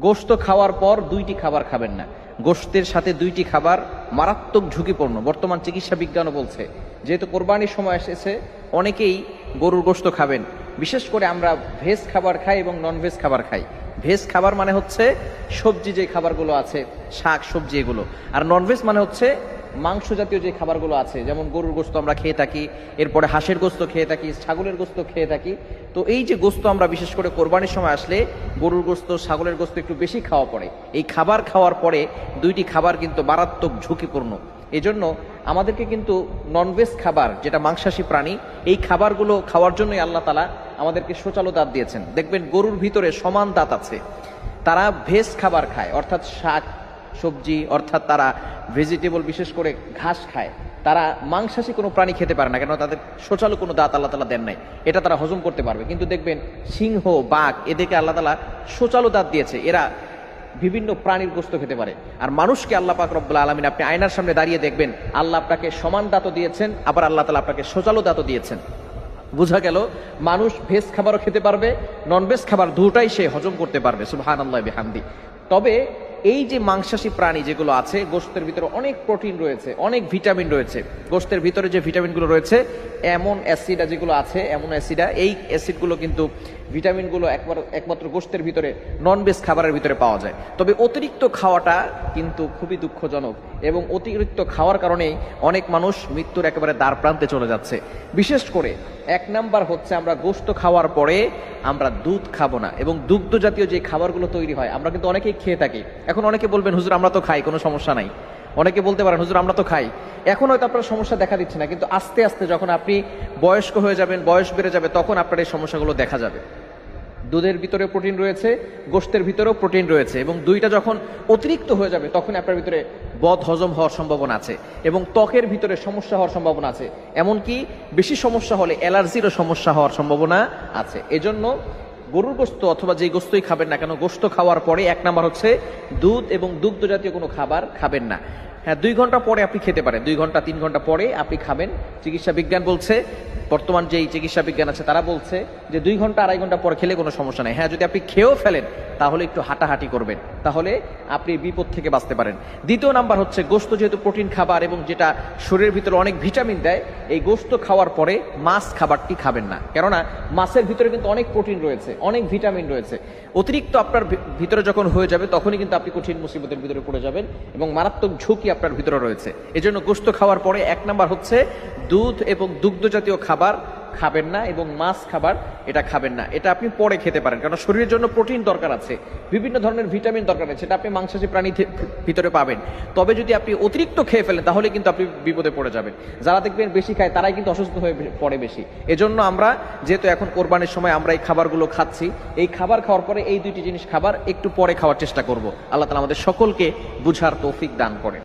গোশত খাওয়ার পর দুইটি খাবার খাবেন না। গোস্তের সাথে দুইটি খাবার মারাত্মক ঝুঁকিপূর্ণ। বর্তমান চিকিৎসা বিজ্ঞানও বলছে, যেহেতু কোরবানির সময় এসেছে, অনেকেই গরুর গোস্ত খাবেন। বিশেষ করে আমরা ভেজ খাবার খাই এবং নন ভেজ খাবার খাই। ভেজ খাবার মানে হচ্ছে সবজি যে খাবারগুলো আছে, শাক, সবজি এগুলো। আর নন ভেজ মানে হচ্ছে মাংস জাতীয় যে খাবারগুলো আছে, যেমন গরুর গোস্ত আমরা খেয়ে থাকি, এরপরে হাঁসের গোস্ত খেয়ে থাকি, ছাগলের গোস্ত খেয়ে থাকি, তো এই যে গোস্ত আমরা বিশেষ করে কোরবানির সময় আসলে গরুর গোস্ত, ছাগলের গোস্ত একটু বেশি খাওয়া পড়ে। এই খাবার খাওয়ার পরে দুইটি খাবার কিন্তু মারাত্মক ঝুঁকিপূর্ণ। এজন্য আমাদেরকে কিন্তু ননভেজ খাবার, যেটা মাংসাশী প্রাণী, এই খাবারগুলো খাওয়ার জন্যই আল্লাহ তালা আমাদেরকে শোচালো দাঁত দিয়েছেন। দেখবেন গরুর ভিতরে সমান দাঁত আছে। তারা ভেজ খাবার খায়, অর্থাৎ শাক সবজি, অর্থাৎ তারা ভেজিটেবল বিশেষ করে ঘাস খায়, তারা মাংসাশী কোনো প্রাণী খেতে পারে না কেন তাদের শোচালো কোনো দাঁত আল্লাহ তালা দেন নাই। এটা তারা হজম করতে পারবে। কিন্তু দেখবেন সিংহ, বাঘ এদেরকে আল্লাহ তালা শোচালো দাঁত দিয়েছে। এরা বিভিন্ন প্রাণীর গোস্ত খেতে পারে। আর মানুষকে আল্লাহ পাক রব্বুল আলমিন আপনি আয়নার সামনে দাঁড়িয়ে দেখবেন, আল্লাহ আপনাকে সমান দাঁতও দিয়েছেন, আবার আল্লাহ তালা আপনাকে শোচালো দাঁতও দিয়েছেন। বোঝা গেল, মানুষ ভেজ খাবারও খেতে পারবে নন ভেজ খাবার দুটাই সে হজম করতে পারবে সুবহান আল্লাহ বিহামদি। তবে এই যে মাংসাশী প্রাণী যেগুলো আছে গোস্তের ভিতরে অনেক প্রোটিন রয়েছে, অনেক ভিটামিন রয়েছে। গোস্তের ভিতরে যে ভিটামিনগুলো রয়েছে, এমন অ্যাসিডা যেগুলো আছে, এমন অ্যাসিডা, এই অ্যাসিডগুলো কিন্তু ভিটামিনগুলো একবার, একমাত্র গোস্তের ভিতরে নন ভেজ খাবারের ভিতরে পাওয়া যায়। তবে অতিরিক্ত খাওয়াটা কিন্তু খুবই দুঃখজনক এবং অতিরিক্ত খাওয়ার কারণেই অনেক মানুষ মৃত্যুর একেবারে দ্বার প্রান্তে চলে যাচ্ছে। বিশেষ করে, এক নাম্বার হচ্ছে আমরা গোস্ত খাওয়ার পরে আমরা দুধ খাব না। এবং দুগ্ধ জাতীয় যে খাবারগুলো তৈরি হয়, আমরা কিন্তু অনেকেই খেয়ে থাকি। এখন অনেকে বলবেন, হুজুর, আমরা তো খাই, কোনো সমস্যা নাই। অনেকে বলতে পারেন, হুজুর, আমরা তো খাই। এখন হয়তো আপনার সমস্যা দেখা দিচ্ছে না, কিন্তু আস্তে আস্তে যখন আপনি বয়স্ক হয়ে যাবেন, বয়স বেড়ে যাবে, তখন আপনার এই সমস্যাগুলো দেখা যাবে। দুধের ভিতরে প্রোটিন রয়েছে গোস্তের ভিতরেও প্রোটিন রয়েছে এবং দুইটা যখন অতিরিক্ত হয়ে যাবে, তখন আপনার ভিতরে বদ হজম হওয়ার সম্ভাবনা আছে এবং ত্বকের ভিতরে সমস্যা হওয়ার সম্ভাবনা আছে। এমনকি বেশি সমস্যা হলে অ্যালার্জিরও সমস্যা হওয়ার সম্ভাবনা আছে। এজন্য গরুর গোস্ত অথবা যে গোস্তই খাবেন না কেন, গোস্ত খাওয়ার পরে এক নাম্বার হচ্ছে দুধ এবং দুগ্ধ জাতীয় কোনো খাবার খাবেন না। হ্যাঁ দুই ঘণ্টা পরে আপনি খেতে পারেন, দুই ঘণ্টা, তিন ঘণ্টা পরে আপনি খাবেন। চিকিৎসা বিজ্ঞান বলছে বর্তমান যেই চিকিৎসা বিজ্ঞান আছে, তারা বলছে যে দুই ঘণ্টা, আড়াই ঘণ্টা পর খেলে কোনো সমস্যা নেই। হ্যাঁ যদি আপনি খেয়েও ফেলেন, তাহলে একটু হাঁটাহাঁটি করবেন। তাহলে আপনি বিপদ থেকে বাঁচতে পারেন। দ্বিতীয় নাম্বার হচ্ছে, গোস্ত যেহেতু প্রোটিন খাবার এবং যেটা শরীরের ভিতরে অনেক ভিটামিন দেয়, এই গোস্ত খাওয়ার পরে মাছ খাবারটি খাবেন না। কেননা, মাছের ভিতরে কিন্তু অনেক প্রোটিন রয়েছে, অনেক ভিটামিন রয়েছে। অতিরিক্ত আপনার ভিতরে যখন হয়ে যাবে, তখনই কিন্তু আপনি কঠিন মুসিবতের ভিতরে পড়ে যাবেন এবং মারাত্মক ঝুঁকি আপনার ভিতরে রয়েছে। এজন্য গোস্ত খাওয়ার পরে এক নাম্বার হচ্ছে, দুধ এবং দুগ্ধ জাতীয় খাবার খাবেন না এবং মাছ খাবার এটা খাবেন না। এটা আপনি পরে খেতে পারেন কারণ শরীরের জন্য প্রোটিন দরকার আছে। বিভিন্ন ধরনের ভিটামিন দরকার আছে, সেটা আপনি মাংসাশী প্রাণী ভিতরে পাবেন। তবে যদি আপনি অতিরিক্ত খেয়ে ফেলেন, তাহলে কিন্তু আপনি বিপদে পড়ে যাবেন। যারা দেখবেন বেশি খায়, তারাই কিন্তু অসুস্থ হয়ে পড়ে বেশি। এজন্য আমরা, যেহেতু এখন কোরবানির সময় আমরা এই খাবারগুলো খাচ্ছি, এই খাবার খাওয়ার পরে এই দুইটি জিনিস খাবার একটু পরে খাওয়ার চেষ্টা করব। আল্লাহ তালা আমাদের সকলকে বুঝার তৌফিক দান করেন।